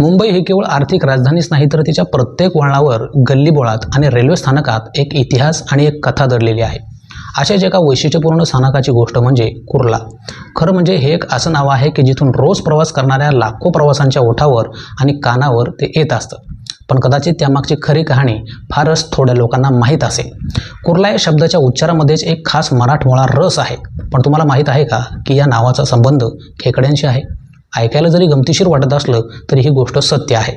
मुंबई ही केवळ आर्थिक राजधानीच नाही तर तिच्या प्रत्येक वळणावर गल्लीबोळात आणि रेल्वे स्थानकात एक इतिहास आणि एक कथा दडलेली आहे. अशाच एका वैशिष्ट्यपूर्ण स्थानकाची गोष्ट म्हणजे कुर्ला. खरं म्हणजे हे एक असं नाव आहे की जिथून रोज प्रवास करणाऱ्या लाखो प्रवासांच्या ओठावर आणि कानावर ते येत असतं. पण कदाचित त्यामागची खरी कहाणी फारच थोड्या लोकांना माहीत असेल. कुर्ला या शब्दाच्या उच्चारामध्येच एक खास मराठमोळा रस आहे. पण तुम्हाला माहीत आहे का की या नावाचा संबंध खेकड्यांशी आहे? ऐकायला जरी गमतीशीर वाटत असलं तरी ही गोष्ट सत्य आहे.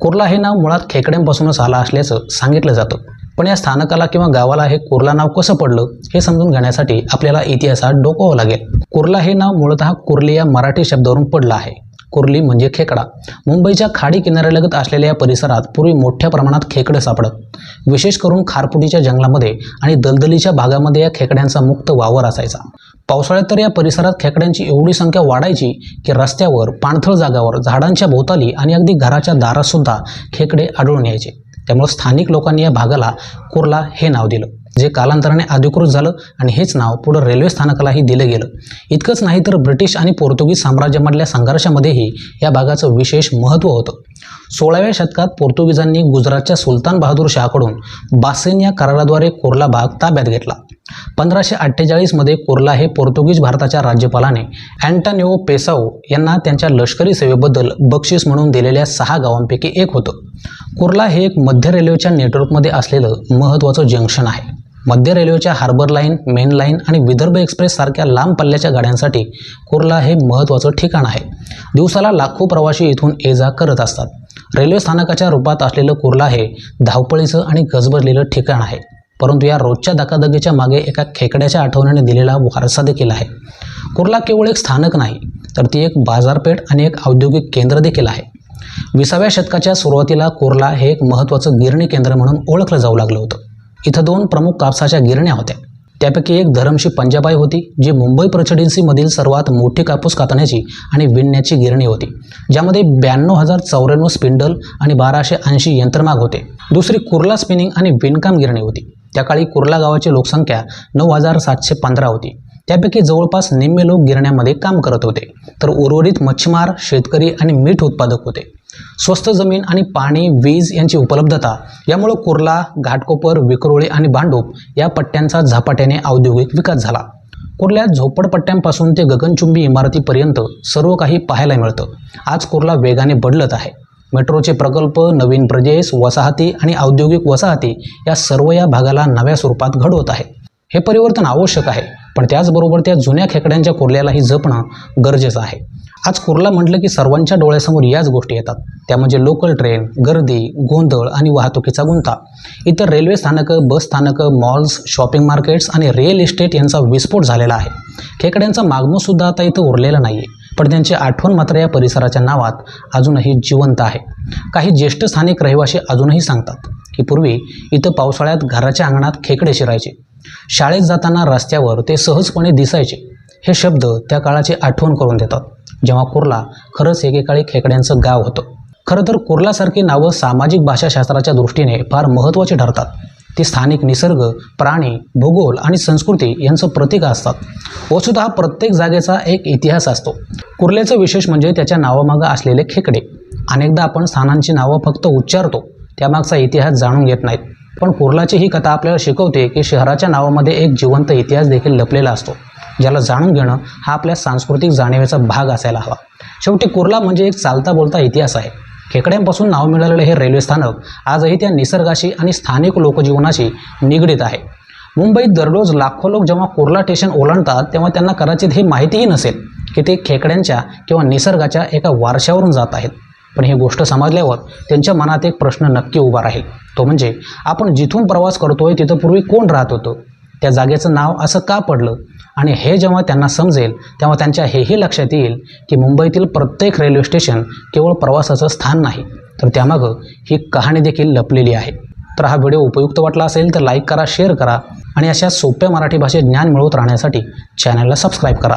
कुर्ला हे नाव मुळात खेकड्यांपासूनच आलं असल्याचं सांगितलं जातं. पण या स्थानकाला किंवा गावाला हे कुर्ला नाव कसं पडलं हे समजून घेण्यासाठी आपल्याला इतिहासात डोकावं लागेल. कुर्ला हे नाव मूळतः कुर्ली या मराठी शब्दावरून पडलं आहे. कुर्ली म्हणजे खेकडा. मुंबईच्या खाडी किनाऱ्यालगत असलेल्या या परिसरात पूर्वी मोठ्या प्रमाणात खेकडे सापडत. विशेष करून खारपुटीच्या जंगलामध्ये आणि दलदलीच्या भागामध्ये या खेकड्यांचा मुक्त वावर असायचा. पावसाळ्यात तर या परिसरात खेकड्यांची एवढी संख्या वाढायची की रस्त्यावर पाणथळ जागावर झाडांच्या भोवताली आणि अगदी घराच्या दारातसुद्धा खेकडे आढळून यायचे. त्यामुळे स्थानिक लोकांनी या भागाला कुर्ला हे नाव दिलं जे कालांतराने अधिकृत झालं आणि हेच नाव पुढं रेल्वे स्थानकालाही दिलं गेलं. इतकंच नाही तर ब्रिटिश आणि पोर्तुगीज साम्राज्यामधल्या संघर्षामध्येही या भागाचं विशेष महत्त्व होतं. सोळाव्या शतकात पोर्तुगीजांनी गुजरातच्या सुलतान बहादूर शहाकडून बासेन या कराराद्वारे कुर्ला भाग ताब्यात घेतला. पंधराशे अठ्ठेचाळीसमध्ये कुर्ला हे पोर्तुगीज भारताच्या राज्यपालाने अँटॉनिओ पेसाओ यांना त्यांच्या लष्करी सेवेबद्दल बक्षीस म्हणून दिलेल्या सहा गावांपैकी एक होतं. कुर्ला हे एक मध्य रेल्वेच्या नेटवर्कमध्ये असलेलं महत्त्वाचं जंक्शन आहे. मध्य रेल्वेच्या हार्बर लाईन मेन लाईन आणि विदर्भ एक्सप्रेस सारख्या लांब पल्ल्याच्या गाड्यांसाठी कुर्ला हे महत्त्वाचं ठिकाण आहे. दिवसाला लाखो प्रवासी इथून ये जा करत असतात. रेल्वे स्थानकाच्या रूपात असलेलं कुर्ला हे धावपळीचं आणि गजबजलेलं ठिकाण आहे. परंतु या रोजच्या धकाधकीच्या मागे एका खेकड्याच्या आठवणीने दिलेला वारसा देखील आहे. कुर्ला केवळ एक स्थानक नाही तर ती एक बाजारपेठ आणि एक औद्योगिक केंद्र देखील आहे. विसाव्या शतकाच्या सुरुवातीला कुर्ला हे एक महत्त्वाचं गिरणी केंद्र म्हणून ओळखलं जाऊ लागलं होतं. इथं दोन प्रमुख कापसाच्या गिरण्या होत्या. त्यापैकी एक धरमशी पंजाबाई होती जी मुंबई प्रेसिडेन्सीमधील सर्वात मोठी कापूस कातण्याची आणि विणण्याची गिरणी होती ज्यामध्ये ब्याण्णव हजार चौऱ्याण्णव स्पिंडल आणि बाराशे ऐंशी यंत्रमाग होते. दुसरी कुर्ला स्पिनिंग आणि विणकाम गिरणी होती. त्या काळी कुर्ला गावाची लोकसंख्या नऊ हजार सातशे पंधरा होती. त्यापैकी जवळपास निम्मे लोक गिरण्यामध्ये काम करत होते. तर उर्वरित मच्छीमार शेतकरी आणि मीठ उत्पादक होते. स्वस्त जमीन आणि पाणी वीज यांची उपलब्धता यामुळं कुर्ला घाटकोपर विक्रोळी आणि भांडूप या पट्ट्यांचा झपाट्याने औद्योगिक विकास झाला. कुर्ल्यात झोपडपट्ट्यांपासून ते गगनचुंबी इमारतीपर्यंत सर्व काही पाहायला मिळतं. आज कुर्ला वेगाने बदलत आहे. मेट्रोचे प्रकल्प नवीन प्रदेश वसाहती आणि औद्योगिक वसाहती या सर्व या भागाला नव्या स्वरूपात घडवत आहे. हे परिवर्तन आवश्यक आहे पण त्याचबरोबर त्या जुन्या खेकड्यांच्या कुर्ल्यालाही जपणं गरजेचं आहे. आज कुर्ला म्हटलं की सर्वांच्या डोळ्यासमोर याच गोष्टी येतात. त्या म्हणजे लोकल ट्रेन गर्दी गोंधळ आणि वाहतुकीचा गुंता. इतर रेल्वे स्थानकं बस स्थानकं मॉल्स शॉपिंग मार्केट्स आणि रिअल इस्टेट यांचा विस्फोट झालेला आहे. खेकड्यांचा मागमूसुद्धा आता इथं उरलेला नाही आहे पण त्यांची आठवण मात्र या परिसराच्या नावात अजूनही जिवंत आहे. काही ज्येष्ठ स्थानिक रहिवासी अजूनही सांगतात की पूर्वी इथं पावसाळ्यात घराच्या अंगणात खेकडे शिरायचे. शाळेत जाताना रस्त्यावर ते सहजपणे दिसायचे. हे शब्द त्या काळाची आठवण करून देतात. जेव्हा कुर्ला खरंच एकेकाळी खेकड्यांचं गाव होतं. खरं तर कुर्लासारखी नावं सामाजिक भाषाशास्त्राच्या दृष्टीने फार महत्त्वाची ठरतात. ते स्थानिक निसर्ग प्राणी भूगोल आणि संस्कृती यांचं प्रतीक असतात. वस्तुत हा प्रत्येक जागेचा एक इतिहास असतो. कुर्ल्याचं विशेष म्हणजे त्याच्या नावामागं असलेले खेकडे. अनेकदा आपण स्थानांची नावं फक्त उच्चारतो त्यामागचा इतिहास जाणून घेत नाहीत. पण कुर्लाची ही कथा आपल्याला शिकवते की शहराच्या नावामध्ये एक जिवंत इतिहास देखील लपलेला असतो ज्याला जाणून घेणं हा आपल्या सांस्कृतिक जाणीवेचा भाग असायला हवा. शेवटी कुर्ला म्हणजे एक चालता बोलता इतिहास आहे. खेकड्यांपासून नाव मिळालेलं हे रेल्वे स्थानक आजही त्या निसर्गाशी आणि स्थानिक लोकजीवनाशी निगडीत आहे. मुंबईत दररोज लाखो लोक जेव्हा कुर्ला स्टेशन ओलांडतात तेव्हा त्यांना कदाचित हे माहितीही नसेल की ते खेकड्यांच्या किंवा निसर्गाच्या एका वारशावरून जात आहेत. पण ही गोष्ट समजल्यावर त्यांच्या मनात एक प्रश्न नक्की उभा राहील. तो म्हणजे आपण जिथून प्रवास करतोय तिथं पूर्वी कोण राहत होतं? त्या जागेचं नाव असं का पडलं? आणि हे जेव्हा त्यांना समजेल तेव्हा त्यांच्या हेही लक्षात येईल की मुंबईतील प्रत्येक रेल्वे स्टेशन केवळ प्रवासाचं स्थान नाही तर त्यामागं ही कहाणी देखील लपलेली आहे. तर हा व्हिडिओ उपयुक्त वाटला असेल तर लाईक करा शेअर करा आणि अशा सोप्या मराठी भाषेत ज्ञान मिळवत राहण्यासाठी चॅनलला सबस्क्राईब करा.